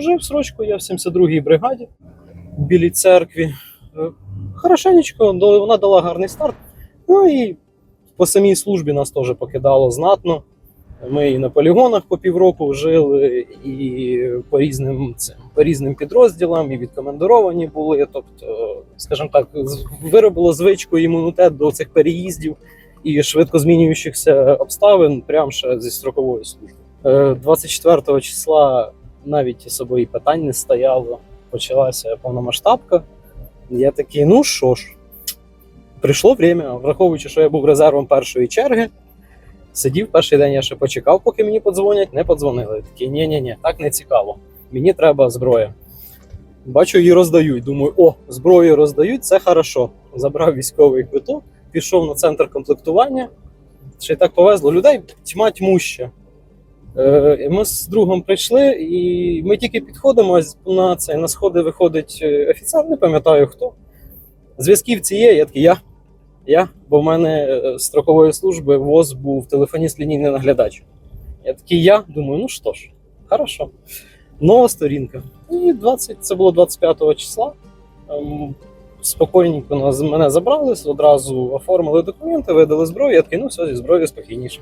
відслужив срочку, я в 72-й бригаді в Білій церкві. Е, Хорошенечко, вона дала гарний старт. Ну і по самій службі нас теж покидало знатно. Ми і на полігонах по півроку жили, і по різним, цим, по різним підрозділам, і відкомендовані були. Тобто, скажімо так, виробило звичку імунітет до цих переїздів і швидко змінюючихся обставин прямо ще зі строкової служби. Е, 24 числа навіть особої питань не стояло. Почалася повномасштабка. Я такий, ну що ж, прийшло время, враховуючи, що я був резервом першої черги. Сидів перший день, я ще почекав, поки мені подзвонять, не подзвонили. Такі, ні ні ні так не цікаво. Мені треба зброя. Бачу, її роздають. Думаю, о, зброю роздають, це хорошо. Забрав військовий квиток, пішов на центр комплектування. Ще й так повезло. Людей тьма тьмуща. Е, ми з другом прийшли, і ми тільки підходимо на це. На сходи виходить е, офіцер, не пам'ятаю хто. Зв'язківці є, я такий, я. Я, бо в мене е, з строкової служби ВОЗ був телефоніст лінійний наглядач. Я такий я, думаю, ну що ж, хорошо. Нова сторінка. І 20, це було 25 числа. Ем, Спокійненько мене забрали, одразу оформили документи, видали зброю. Я такий, ну все, зі зброєю спокійніше.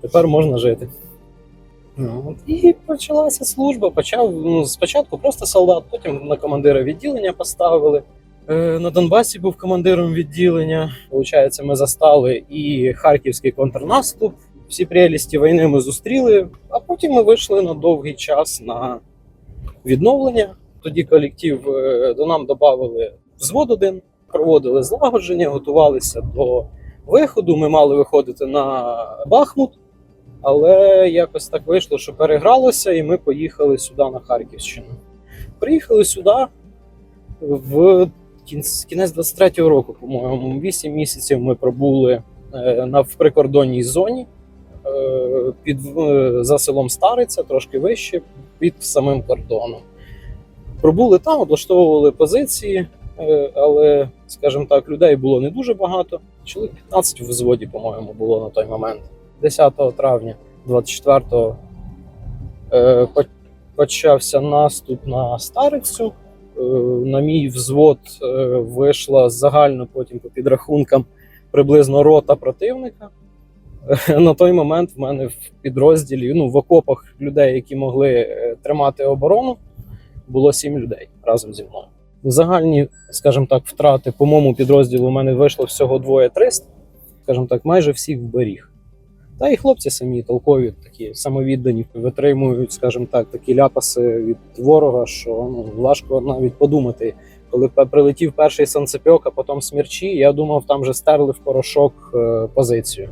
Тепер можна жити. Ну. І почалася служба. Почав ну, спочатку просто солдат, потім на командира відділення поставили. Е, На Донбасі був командиром відділення. Получається, ми застали і харківський контрнаступ. Всі прелісті війни ми зустріли, а потім ми вийшли на довгий час на відновлення. Тоді колектив е, до нам додали взвод один, проводили злагодження, готувалися до виходу. Ми мали виходити на Бахмут, але якось так вийшло, що перегралося, і ми поїхали сюди на Харківщину. Приїхали сюди в кінець, кінець 23-го року, по-моєму, 8 місяців ми пробули е, на в прикордонній зоні е, під е, за селом Стариця, трошки вище, під самим кордоном. Пробули там, облаштовували позиції, але, скажімо так, людей було не дуже багато. Чоловік 15 в взводі, по-моєму, було на той момент. 10 травня 24-го е, почався наступ на Старицю. Е, На мій взвод е, вийшла загально потім по підрахункам приблизно рота противника. Е, На той момент в мене в підрозділі, ну в окопах людей, які могли е, тримати оборону, було сім людей разом зі мною. Загальні, скажімо так, втрати по моєму підрозділу у мене вийшло всього двоє-триста, скажімо так, майже всіх вберіг. Та і хлопці самі толкові, такі самовіддані, витримують, скажімо так, такі ляпаси від ворога, що ну, важко навіть подумати. Коли прилетів перший санцепьок, а потім смірчі, я думав, там вже стерли в порошок е, позицію.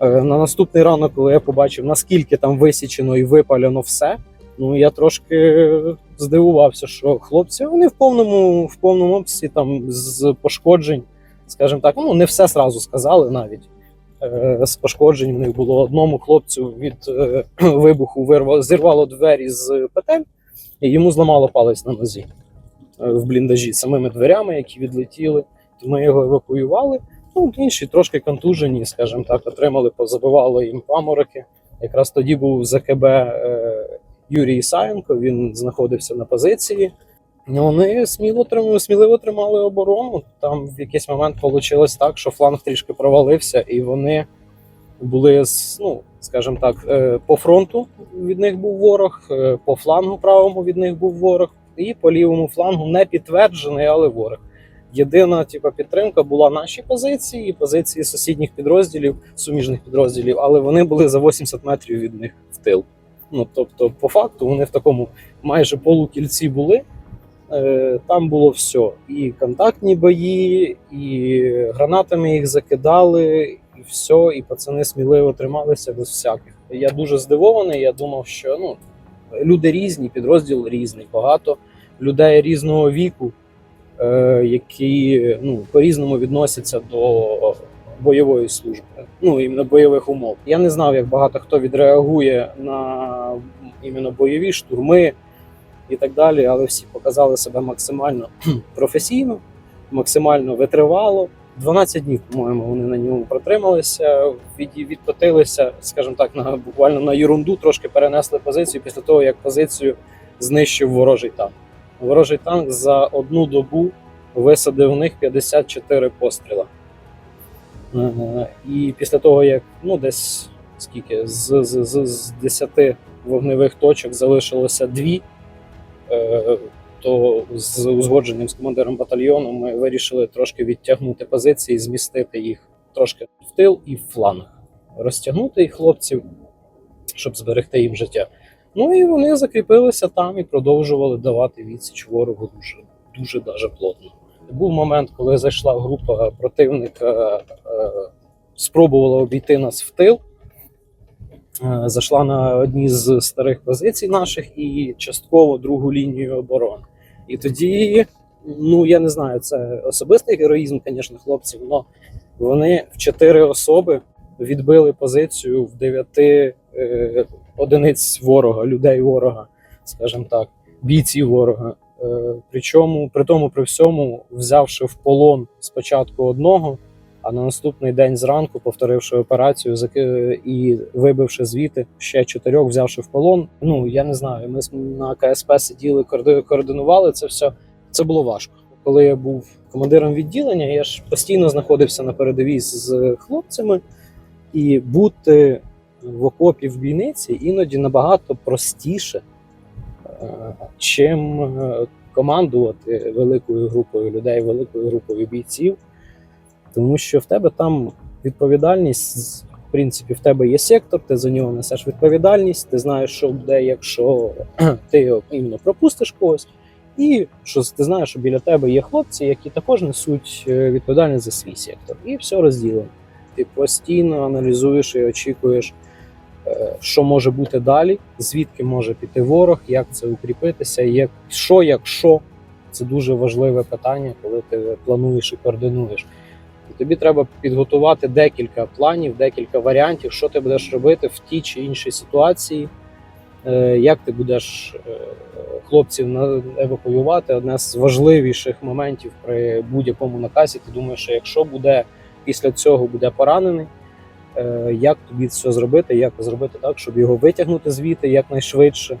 Е, на наступний ранок, коли я побачив, наскільки там висічено і випалено все, ну я трошки здивувався, що хлопці вони в повному, в повному обсязі там з пошкоджень, скажімо так, ну не все зразу сказали навіть. Е, З пошкоджень в них було одному хлопцю від е, вибуху вирвало, зірвало двері з петель, і йому зламало палець на нозі е, в бліндажі самими дверями, які відлетіли. То ми його евакуювали. Ну, інші трошки контужені, скажімо так, отримали, позабивали їм памороки. Якраз тоді був ЗКБ Юрій Ісаєнко, він знаходився на позиції. Ну, Вони сміло сміливо тримали оборону. Там в якийсь момент вийшло так, що фланг трішки провалився, і вони були ну, скажімо так, е, по фронту від них був ворог, е, по флангу правому від них був ворог, і по лівому флангу не підтверджений, але ворог. Єдина типу, підтримка була наші позиції і позиції сусідніх підрозділів, суміжних підрозділів, але вони були за 80 метрів від них в тил. Ну тобто, по факту, вони в такому майже полукільці були. Е, Там було все: і контактні бої, і гранатами їх закидали, і все, і пацани сміливо трималися без всяких. Я дуже здивований. Я думав, що ну люди різні, підрозділ різний, багато людей різного віку, е, які ну по-різному відносяться до бойової служби, ну іменно бойових умов. Я не знав, як багато хто відреагує на іменно бойові штурми і так далі, але всі показали себе максимально професійно, максимально витривало. 12 днів, по-моєму, вони на ньому протрималися, від, відкотилися, скажімо так, на буквально на ерунду, трошки перенесли позицію після того, як позицію знищив ворожий танк. Ворожий танк за одну добу висадив в них 54 постріла. Е, І після того, як ну, десь скільки, з, з, з, з 10 вогневих точок залишилося дві, то з узгодженим з командиром батальйону ми вирішили трошки відтягнути позиції, змістити їх трошки в тил і в фланг, розтягнути їх хлопців, щоб зберегти їм життя. Ну і вони закріпилися там і продовжували давати відсіч ворогу дуже, дуже даже плотно. Був момент, коли зайшла група противника, е, спробувала обійти нас в тил. Е, Зайшла на одні з старих позицій наших і частково другу лінію оборони. І тоді, ну я не знаю, це особистий героїзм, звісно, хлопців, але вони в чотири особи відбили позицію в дев'яти е, одиниць ворога, людей ворога, скажімо так, бійців ворога. Е, причому, при тому, при всьому, взявши в полон спочатку одного, а на наступний день зранку, повторивши операцію і вибивши звідти ще чотирьох, взявши в полон. Ну я не знаю. Ми на КСП сиділи, координували це все. Це було важко. Коли я був командиром відділення, я ж постійно знаходився на передовій з хлопцями, і бути в окопі в бійниці іноді набагато простіше, е, чим е, командувати великою групою людей, великою групою бійців, тому що в тебе там відповідальність. В принципі, в тебе є сектор, ти за нього несеш відповідальність, ти знаєш, що буде, якщо ти іменно пропустиш когось, і що ти знаєш, що біля тебе є хлопці, які також несуть е, відповідальність за свій сектор. І все розділено. Ти постійно аналізуєш і очікуєш, е, що може бути далі, звідки може піти ворог, як це укріпитися, як що, якщо це дуже важливе питання, коли ти плануєш і координуєш. І тобі треба підготувати декілька планів, декілька варіантів, що ти будеш робити в тій чи іншій ситуації, е, як ти будеш е, хлопців евакуювати. Одне з важливіших моментів при будь-якому наказі. Ти думаєш, що якщо буде після цього буде поранений, е, як тобі це зробити, як зробити так, щоб його витягнути звідти якнайшвидше.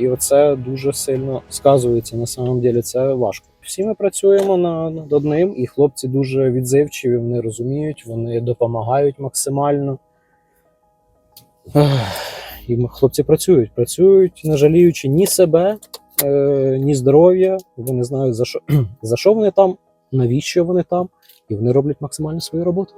І оце дуже сильно сказується на самом деле. Це важко. Всі ми працюємо над одним, і хлопці дуже відзивчиві, вони розуміють, вони допомагають максимально. І хлопці працюють, працюють, не жаліючи ні себе, е, ні здоров'я. Вони знають, за що, за що вони там, навіщо вони там, і вони роблять максимально свою роботу.